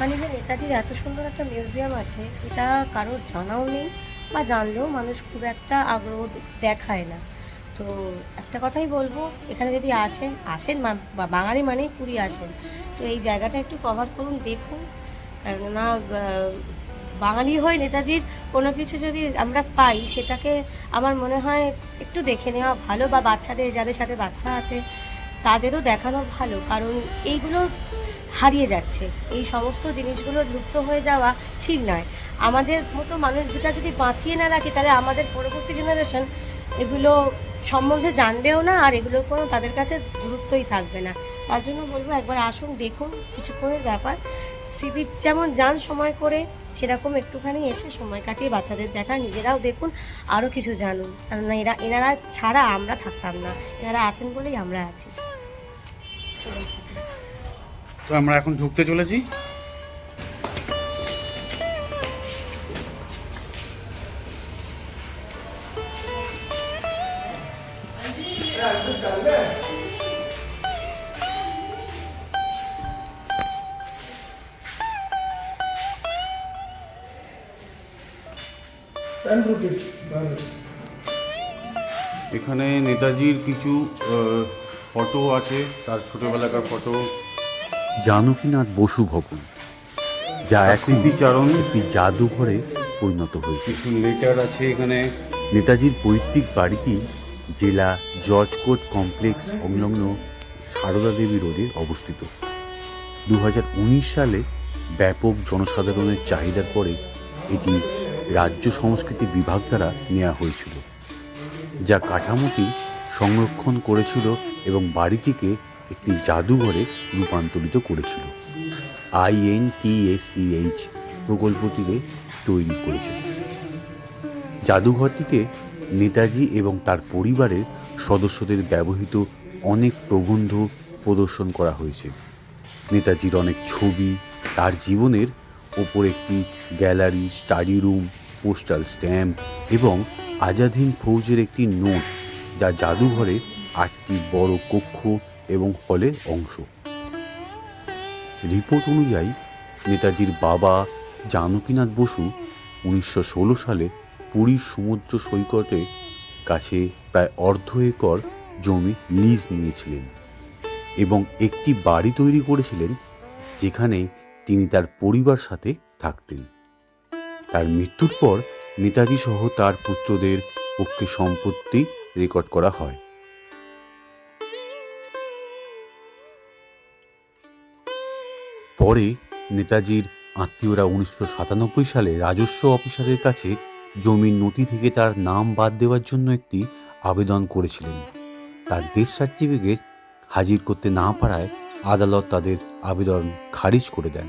মানে যে নেতাজির এত সুন্দর একটা মিউজিয়াম আছে, এটা কারোর জানাও নেই বা জানলেও মানুষ খুব একটা আগ্রহ দেখায় না। তো একটা কথাই বলব, এখানে যদি আসেন আসেন বাঙালি মানেই পুরী আসেন, তো এই জায়গাটা একটু কভার করুন, দেখুন। কেননা বাঙালি হয়ে নেতাজির কোনো কিছু যদি আমরা পাই, সেটাকে আমার মনে হয় একটু দেখে নেওয়া ভালো বা বাচ্চাদের, যাদের সাথে বাচ্চা আছে, তাদেরও দেখানো ভালো। কারণ এইগুলো হারিয়ে যাচ্ছে। এই সমস্ত জিনিসগুলো লুপ্ত হয়ে যাওয়া ঠিক নয়। আমাদের মতো মানুষ দুটা যদি বাঁচিয়ে না রাখি, তাহলে আমাদের পরবর্তী জেনারেশন এগুলো সম্বন্ধে জানবেও না, আর এগুলোর কোনো তাদের কাছে গুরুত্বই থাকবে না। তার জন্য বলব, একবার আসুন, দেখুন কিছুক্ষণের ব্যাপার। সিবির যেমন যান সময় করে, সেরকম একটুখানি এসে সময় কাটিয়ে বাচ্চাদের দেখা নিজেরাও দেখুন, আরও কিছু জানুন। কেননা এরা, এনারা ছাড়া আমরা থাকতাম না। এনারা আছেন বলেই আমরা আছি। তো আমরা এখন ঢুকতে চলেছি. এখানে নেতাজির কিছু ফটো আছে তার ছোটবেলাকার ফটো জানকীনাথ বসু ভবন যা স্মৃতিচারণ? একটি জাদুঘরে পরিণত হয়েছে। লেটার আছে এখানে। নেতাজির পৈতৃক বাড়িটি জেলা জর্জ কোর্ট কমপ্লেক্স সংলগ্ন সারদা দেবী রোডে অবস্থিত। দু হাজার উনিশ সালে ব্যাপক জনসাধারণের চাহিদার পরে এটি রাজ্য সংস্কৃতি বিভাগ দ্বারা নেওয়া হয়েছিল যা কাঠামোটি সংরক্ষণ করেছিল এবং বাড়িটিকে একটি জাদুঘরে রূপান্তরিত করেছিল। আইএনটিএসিএইচ প্রকল্পটিতে তৈরি করেছে। জাদুঘরটিতে নেতাজি এবং তার পরিবারের সদস্যদের ব্যবহৃত অনেক প্রবন্ধ প্রদর্শন করা হয়েছে। নেতাজির অনেক ছবি, তার জীবনের ওপর একটি gallery, study room, postal stamp এবং আজাদিন ফৌজের একটি নোট, যা জাদুঘরে আটটি বড় কক্ষ এবং হলের অংশ। রিপোর্ট অনুযায়ী, নেতাজির বাবা জানকীনাথ বসু উনিশশো ষোলো সালে পুরীর সমুদ্র সৈকতে কাছে প্রায় অর্ধ একর জমি লিজ নিয়েছিলেন এবং একটি বাড়ি তৈরি করেছিলেন যেখানে তিনি তার পরিবার সাথে থাকতেন। তার মৃত্যুর পর নেতাজি সহ তার পুত্রদের পক্ষে সম্পত্তি রেকর্ড করা হয়। পরে নেতাজির আত্মীয়রা উনিশশো সাতানব্বই সালে রাজস্ব অফিসারের কাছে জমির নথি থেকে তার নাম বাদ দেওয়ার জন্য একটি আবেদন করেছিলেন। তার ডেথ সার্টিফিকেট হাজির করতে না পারায় আদালত তাদের আবেদন খারিজ করে দেন।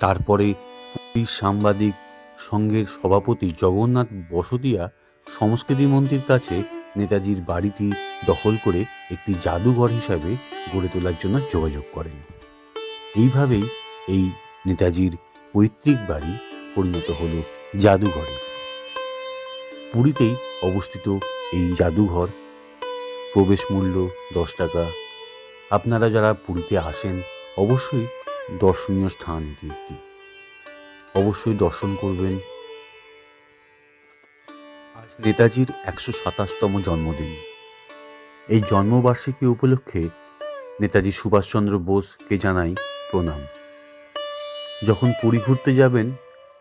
তারপরে পুলিশ সাংবাদিক সংঘের সভাপতি জগন্নাথ বসদিয়া সংস্কৃতি মন্ত্রীর কাছে নেতাজির বাড়িটি দখল করে একটি জাদুঘর হিসাবে গড়ে তোলার জন্য যোগাযোগ করেন। এইভাবেই এই নেতাজির পৈতৃক বাড়ি পরিণত হলো জাদুঘরে। পুরীতেই অবস্থিত এই জাদুঘর। প্রবেশ মূল্য দশ টাকা। আপনারা যারা পুরীতে আসেন, অবশ্যই দর্শনীয় স্থান এটি একটি অবশ্যই দর্শন করবেন। আজ নেতাজির একশো সাতাশতম জন্মদিন। এই জন্মবার্ষিকী উপলক্ষে নেতাজি সুভাষচন্দ্র বোসকে জানাই প্রণাম। যখন পুরী ঘুরতে যাবেন,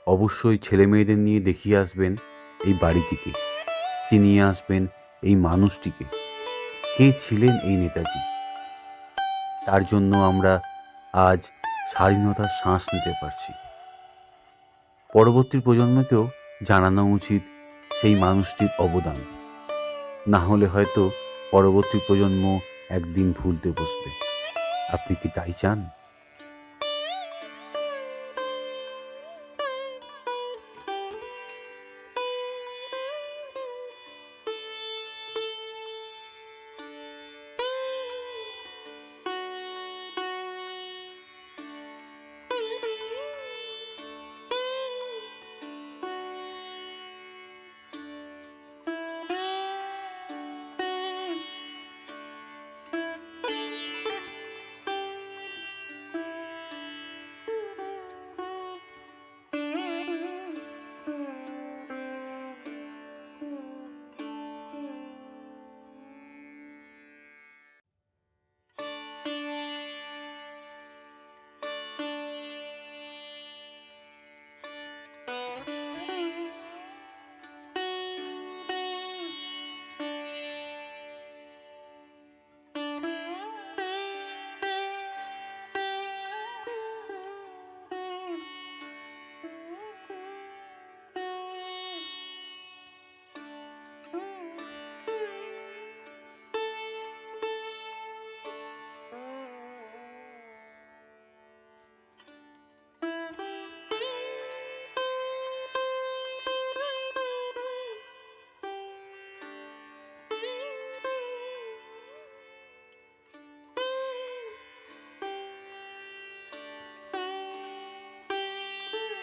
অবশ্যই ছেলে মেয়েদের নিয়ে দেখিয়ে আসবেন এই বাড়িটিকে, কি নিয়ে আসবেন এই মানুষটিকে, কে ছিলেন এই নেতাজি। তার জন্য আমরা আজ স্বাধীনতার শ্বাস নিতে পারছি। পরবর্তী প্রজন্মকেও জানানো উচিত সেই মানুষটির অবদান। না হলে হয়তো পরবর্তী প্রজন্ম একদিন ভুলতে বসবে। আপনি কি তাই চান?